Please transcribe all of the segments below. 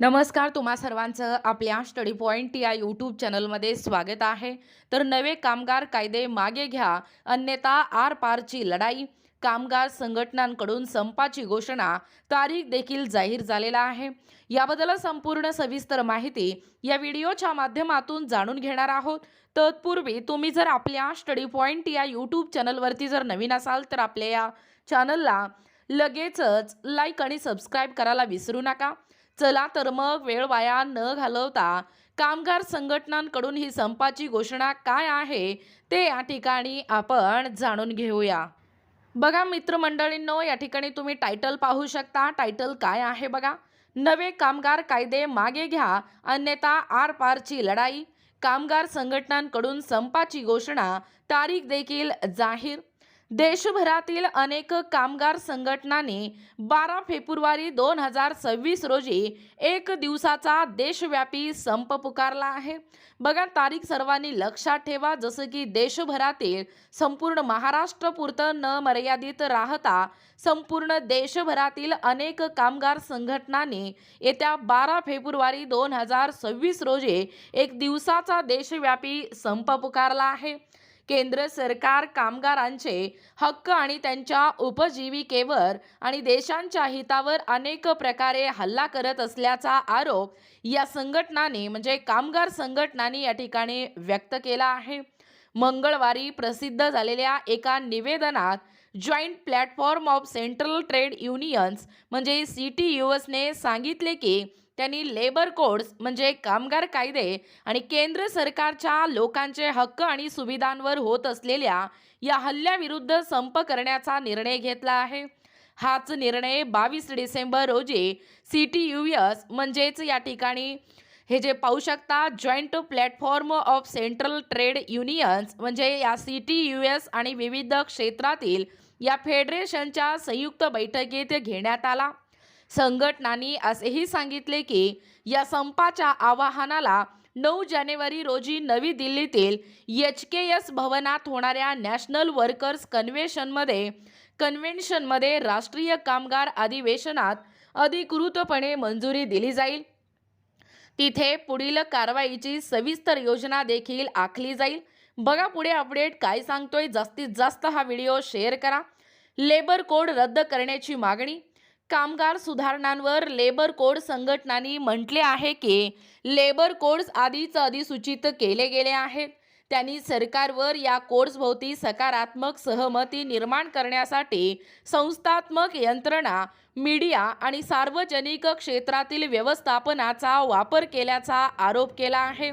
नमस्कार तुम्हा सर्वांचं आपल्या स्टडी पॉईंट या यूट्यूब चॅनलमध्ये स्वागत आहे. तर नवे कामगार कायदे मागे घ्या अन्यथा आर पारची लढाई. कामगार संघटनांकडून संपाची घोषणा तारीख देखील जाहीर झालेला आहे. याबद्दल संपूर्ण सविस्तर माहिती या व्हिडिओच्या माध्यमातून जाणून घेणार आहोत. तत्पूर्वी तुम्ही जर आपल्या स्टडी पॉईंट या यूट्यूब चॅनलवरती जर नवीन असाल तर आपल्या या चॅनलला लगेचच लाईक आणि सबस्क्राईब करायला विसरू नका. चला तर मग वेळ वाया न घालवता कामगार संघटनांकडून ही संपाची घोषणा काय आहे ते या ठिकाणी आपण जाणून घेऊया. बघा मित्रमंडळींनो या ठिकाणी तुम्ही टायटल पाहू शकता. टायटल काय आहे बघा? नवे कामगार कायदे मागे घ्या अन्यथा आर पारची लढाई. कामगार संघटनांकडून संपाची घोषणा तारीख देखील जाहीर देशभरातील अनेक कामगार संघटनांनी बारा फेब्रुवारी दोन हजार सव्वीस रोजी एक दिवसाचा देशव्यापी संप पुकारला आहे. बघा तारीख सर्वांनी लक्षात ठेवा जसं की देशभरातील संपूर्ण महाराष्ट्रपुरतं न मर्यादित राहता संपूर्ण देशभरातील अनेक कामगार संघटनांनी येत्या बारा फेब्रुवारी दोन हजार सव्वीस रोजी एक दिवसाचा देशव्यापी संप पुकारला आहे. केंद्र सरकार कामगारांचे हक्क आणि त्यांच्या उपजीविकेवर आणि देशांच्या हितावर अनेक प्रकारे हल्ला करत असल्याचा आरोप या संघटनाने म्हणजे कामगार संघटनांनी या ठिकाणी व्यक्त केला आहे. मंगळवारी प्रसिद्ध झालेल्या एका निवेदनात joint platform of central trade unions म्हणजे सी टी यू एसने सांगितले की त्यांनी लेबर कोड्स म्हणजे कामगार कायदे आणि केंद्र सरकारच्या लोकांचे हक्क आणि सुविधांवर होत असलेल्या या हल्ल्याविरुद्ध संप करण्याचा निर्णय घेतला आहे. हाच निर्णय बावीस डिसेंबर रोजी सी टी यू एस म्हणजेच या ठिकाणी हे जे पाहू शकता joint platform of central trade unions म्हणजे या सी टी यू एस आणि विविध क्षेत्रातील या फेडरेशनच्या संयुक्त बैठकीत घेण्यात आला. संघटनांनी असेही सांगितले की या संपाच्या आवाहनाला नऊ जानेवारी रोजी नवी दिल्लीतील एच के एस भवनात होणाऱ्या नॅशनल वर्कर्स कन्व्हेशनमध्ये कन्व्हेन्शनमध्ये राष्ट्रीय कामगार अधिवेशनात अधिकृतपणे मंजुरी दिली जाईल. तिथे पुढील कारवाईची सविस्तर योजना देखील आखली जाईल. बघा पुढे अपडेट काय सांगतोय. जास्तीत जास्त हा व्हिडिओ शेअर करा. लेबर कोड रद्द करण्याची मागणी कामगार सुधारणांवर लेबर कोड संघटनांनी म्हटले आहे की लेबर कोड्स आधीच अधिसूचित केले गेले आहेत. त्यांनी सरकारवर या कोड्सभोवती सकारात्मक सहमती निर्माण करण्यासाठी संस्थात्मक यंत्रणा मीडिया आणि सार्वजनिक क्षेत्रातील व्यवस्थापनाचा वापर केल्याचा आरोप केला आहे.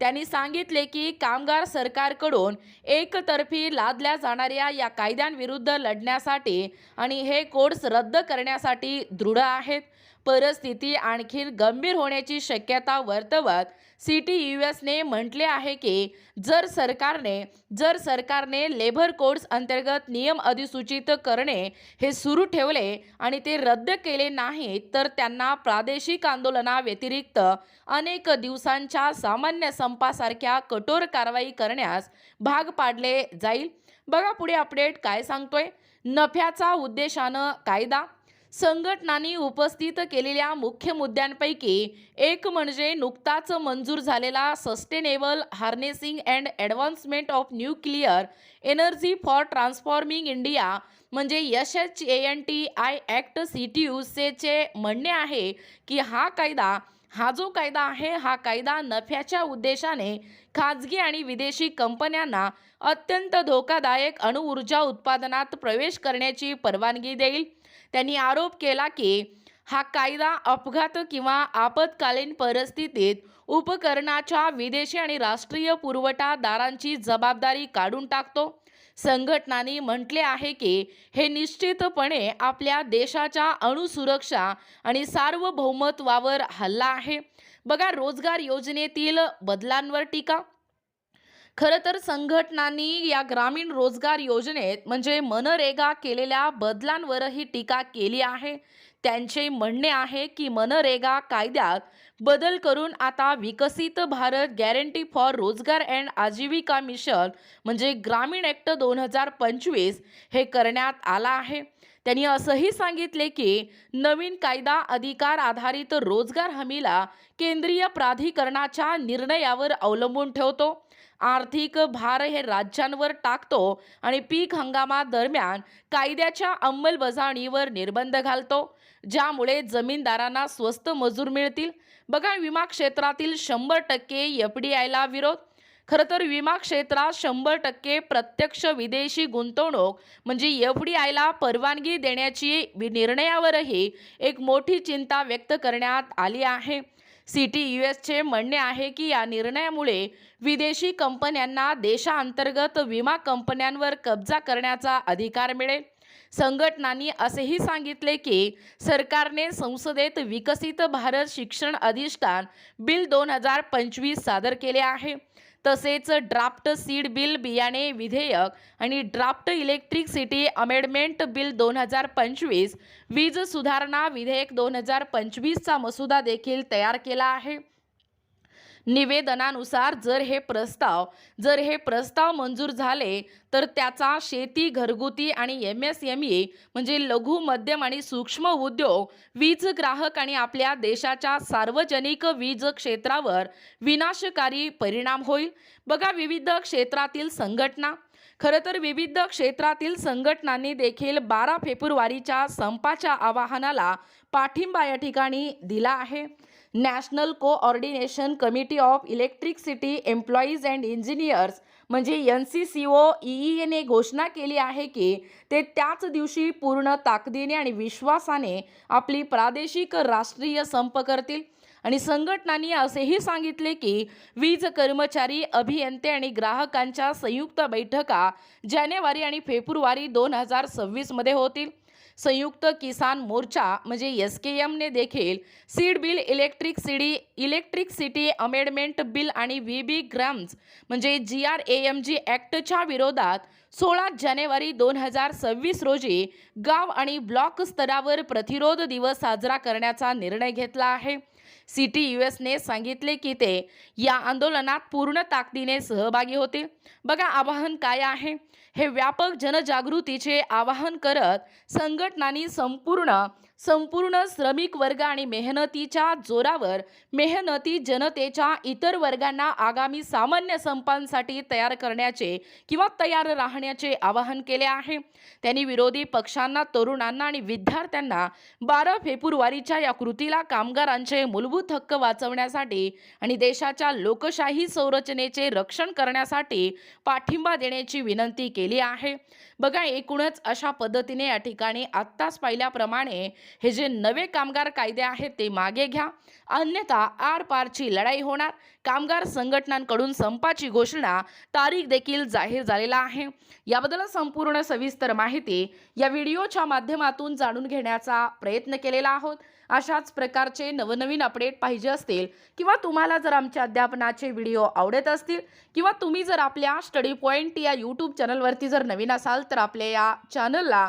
त्यांनी सांगितले की कामगार सरकारकडून एकतर्फी लादल्या जाणाऱ्या या कायद्यांविरुद्ध लढण्यासाठी आणि हे कोड्स रद्द करण्यासाठी दृढ आहेत. परिस्थिती आणखी गंभीर होण्याची शक्यता वर्तवत सी टी यू एसने म्हटले आहे की जर सरकारने जर सरकारने लेबर कोड्स अंतर्गत नियम अधिसूचित करणे हे सुरू ठेवले आणि ते रद्द केले नाही तर त्यांना प्रादेशिक आंदोलनाव्यतिरिक्त अनेक दिवसांच्या सामान्य संपासारख्या कठोर कारवाई करण्यास भाग पाडले जाईल. बघा पुढे अपडेट काय सांगतोय. नफ्याचा उद्देशानं कायदा संघटनांनी उपस्थित केलेल्या मुख्य मुद्द्यांपैकी एक म्हणजे नुकताच मंजूर झालेला sustainable harnessing and advancement of nuclear energy for transforming India म्हणजे S H A N T I act C T U सेचे म्हणणे आहे की हा कायदा हा जो कायदा आहे हा कायदा नफ्याच्या उद्देशाने खाजगी आणि विदेशी कंपन्यांना अत्यंत धोकादायक अणुऊर्जा उत्पादनात प्रवेश करण्याची परवानगी देईल. त्यांनी आरोप केला की हा कायदा अपघात किंवा आपत्कालीन परिस्थितीत उपकरणाच्या विदेशी आणि राष्ट्रीय पुरवठादारांची जबाबदारी काढून टाकतो. संघटनांनी म्हटले आहे की हे निश्चितपणे आपल्या देशाच्या अणुसुरक्षा आणि सार्वभौमत्वावर हल्ला आहे. बघा रोजगार योजनेतील बदलांवर टीका खरं तर संघटनांनी या ग्रामीण रोजगार योजनेत म्हणजे मनरेगा केलेल्या बदलांवरही टीका केली आहे. त्यांचे म्हणणे आहे की मनरेगा कायद्यात बदल करून आता Viksit Bharat guarantee for Rozgar and Ajeevika mission म्हणजे ग्रामीण ॲक्ट दोन हजार पंचवीस हे करण्यात आला आहे. त्यांनी असंही सांगितले की नवीन कायदा अधिकार आधारित रोजगार हमीला केंद्रीय प्राधिकरणाच्या निर्णयावर अवलंबून ठेवतो. आर्थिक भार हे राज्यांवर टाकतो आणि पीक हंगामादरम्यान कायद्याच्या अंमलबजावणीवर निर्बंध घालतो. ज्यामुळे जमीनदारांना स्वस्त मजूर मिळतील. बघा विमा क्षेत्रातील शंभर टक्के एफ डी आयला विरोध. खरं तर विमा क्षेत्रात शंभर टक्के प्रत्यक्ष विदेशी गुंतवणूक म्हणजे एफ डी आयला परवानगी देण्याची वि- निर्णयावरही एक मोठी चिंता व्यक्त करण्यात आली आहे. सिटी यू एसचे म्हणणे आहे की या निर्णयामुळे विदेशी कंपन्यांना देशांतर्गत विमा कंपन्यांवर कब्जा करण्याचा अधिकार मिळेल. संघटनांनी असेही सांगितले की सरकारने संसदेत विकसित भारत शिक्षण अधिष्ठान बिल दोन हजार पंचवीस सादर केले आहे. तसेच ड्राफ्ट सीड बिल बियाणे विधेयक आणि ड्राफ्ट इलेक्ट्रिसिटी अमेंडमेंट बिल दोन हजार पंचवीस वीज सुधारणा विधेयक दोन हजार पंचवीसचा मसुदा देखील तयार केला आहे. निवेदनानुसार जर हे प्रस्ताव जर हे प्रस्ताव मंजूर झाले तर त्याचा शेती घरगुती आणि एम एस एम ई म्हणजे लघु मध्यम आणि सूक्ष्म उद्योग वीज ग्राहक आणि आपल्या देशाच्या सार्वजनिक वीज क्षेत्रावर विनाशकारी परिणाम होईल. बघा विविध क्षेत्रातील संघटना खरं तर विविध क्षेत्रातील संघटनांनी देखील बारा फेब्रुवारीच्या संपाच्या आवाहनाला पाठिंबा या ठिकाणी दिला आहे. National coordination committee of electricity employees and engineers म्हणजे एन सी सी ओ ईईने घोषणा केली आहे की ते त्याच दिवशी पूर्ण ताकदीने आणि विश्वासाने आपली प्रादेशिक राष्ट्रीय संप करतील. आणि संघटनांनी असेही सांगितले की वीज कर्मचारी अभियंते आणि ग्राहकांच्या संयुक्त बैठका जानेवारी आणि फेब्रुवारी दोन हजार सव्वीसमध्ये होतील. संयुक्त किसान मोर्चा म्हणजे एस के एमने देखील seed bill electric city electric city amendment bill आणि व्ही बी ग्राम्स म्हणजे G R A M G ॲक्टच्या विरोधात सोळा जानेवारी दोन हजार सव्वीस रोजी गाव आणि ब्लॉक स्तरावर प्रतिरोध दिवस साजरा करण्याचा निर्णय घेतला आहे. सिटी यू एसने सांगितले की ते या आंदोलनात पूर्ण ताकदीने सहभागी होतील. बघा आवाहन काय आहे? हे व्यापक जनजागृतीचे आवाहन करत संघटनांनी संपूर्ण संपूर्ण श्रमिक वर्ग आणि मेहनतीच्या जोरावर मेहनती जनतेच्या इतर वर्गांना आगामी सामान्य संपांसाठी तयार करण्याचे किंवा तयार राहण्याचे आवाहन केले आहे. त्यांनी विरोधी पक्षांना तरुणांना आणि विद्यार्थ्यांना बारा फेब्रुवारीच्या या कृतीला कामगारांचे मूलभूत हक्क वाचवण्यासाठी आणि देशाच्या लोकशाही संरचनेचे रक्षण करण्यासाठी पाठिंबा देण्याची विनंती केली आहे. बघा एकूणच अशा पद्धतीने या ठिकाणी आत्ताच पाहिल्याप्रमाणे हे जे नवे कामगार कायदे आहेत ते मागे घ्या. अन्यथा आर पारची लढाई होणार. कामगार संघटनांकडून संपाची घोषणा तारीख देखील जाहीर झालेला आहे. याबद्दल संपूर्ण सविस्तर माहिती या व्हिडिओच्या माध्यमातून जाणून घेण्याचा प्रयत्न केलेला आहोत. अशाच प्रकारचे नवनवीन अपडेट पाहिजे असतील किंवा तुम्हाला जर आमच्या अध्यापनाचे व्हिडिओ आवडत असतील किंवा तुम्ही जर आपल्या स्टडी पॉईंट या यूट्यूब चॅनलवरती जर नवीन असाल तर आपल्या या चॅनलला